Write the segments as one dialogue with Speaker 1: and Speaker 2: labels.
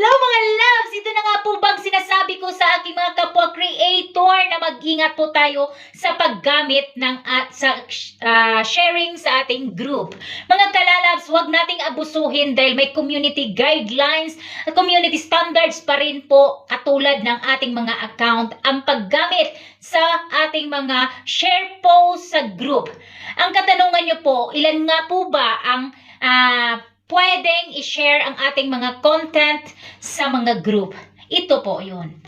Speaker 1: Hello mga loves! Ito na nga po bang sinasabi ko sa aking mga kapwa creator na mag-ingat po tayo sa paggamit ng at sa ah, sharing sa ating group. Mga kalalabs, huwag nating abusuhin dahil may community guidelines at community standards pa rin po katulad ng ating mga account ang paggamit sa ating mga share post sa group. Ang katanungan nyo po, ilan nga po ba ang ah, pwedeng i-share ang ating mga content sa mga group. Ito po yun.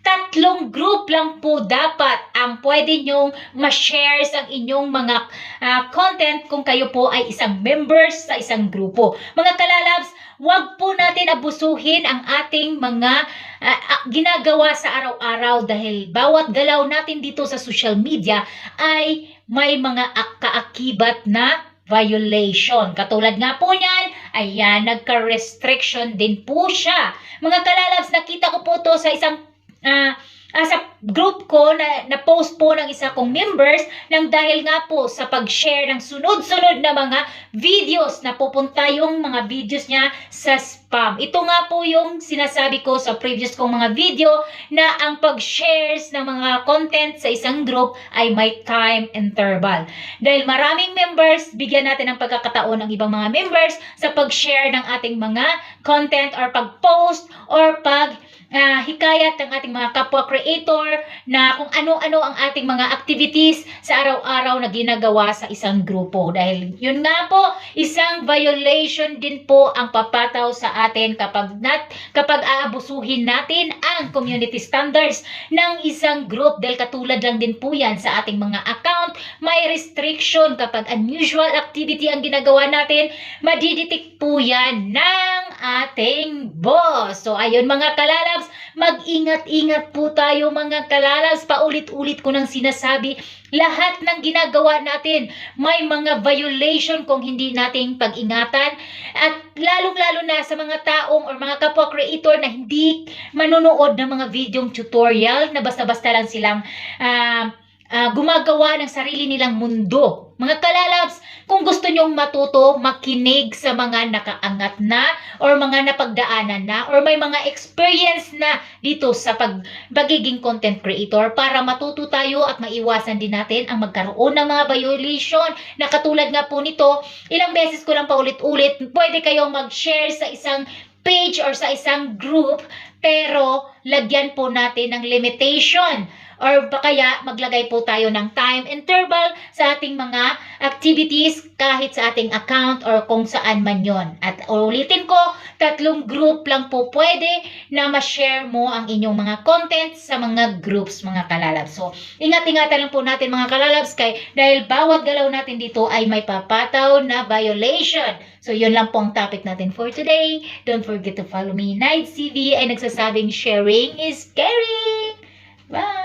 Speaker 1: Tatlong group lang po dapat ang pwede nyong ma-share ang inyong mga ah, content kung kayo po ay isang members sa isang grupo. Mga kalalabs, wag po natin abusuhin ang ating mga ah, ah, ginagawa sa araw-araw dahil bawat galaw natin dito sa social media ay may mga ak- kaakibat na violation. Katulad nga po niyan, ayan, nagka-restriction din po siya. Mga kalalabs, nakita ko po to sa isang ah, ah, sa group ko na, na post po ng isa kong members nang dahil nga po sa pag-share ng sunod-sunod na mga videos na pupunta yung mga videos niya sa spam. Ito nga po yung sinasabi ko sa previous kong mga video na ang pag-shares ng mga content sa isang group ay may time interval. Dahil maraming members, bigyan natin ng pagkakataon ng ibang mga members sa pag-share ng ating mga content or pag-post or pag ah, hikayat ng ating mga kapwa creator na kung ano-ano ang ating mga activities sa araw-araw na ginagawa sa isang grupo. Dahil yun nga po, isang violation din po ang papataw sa atin kapag nat kapag aabusuhin natin ang community standards ng isang group dahil katulad lang din po yan sa ating mga account may restriction kapag unusual activity ang ginagawa natin madidetect po yan ng ating boss. So ayun mga kalalabs mag-ingat-ingat po tayo mga kalalabs. Paulit-ulit ko nang sinasabi lahat ng ginagawa natin may mga violation kung hindi nating pag-ingatan. At lalong-lalo na sa mga taong or mga kapwa creator na hindi manonood ng mga videong tutorial na basta-basta lang silang ah, ah, gumagawa ng sarili nilang mundo. Mga kalalabs, kung gusto nyong matuto, makinig sa mga nakaangat na or mga napagdaanan na or may mga experience na dito sa pag, pagiging content creator para matuto tayo at maiwasan din natin ang magkaroon ng mga violation na katulad nga po nito, ilang beses ko lang paulit-ulit, pwede kayong mag-share sa isang page or sa isang group pero lagyan po natin ng limitation or kaya maglagay po tayo ng time interval sa ating mga activities kahit sa ating account or kung saan man yon. At ulitin ko, tatlong group lang po pwede na ma-share mo ang inyong mga content sa mga groups mga kalalabs. So, ingat-ingatan lang po natin mga kalalabs kay dahil bawat galaw natin dito ay may papataw na violation. So, yun lang po ang topic natin for today. Don't forget to follow me, Night CV, ay nagsasabing sharing is caring. Bye!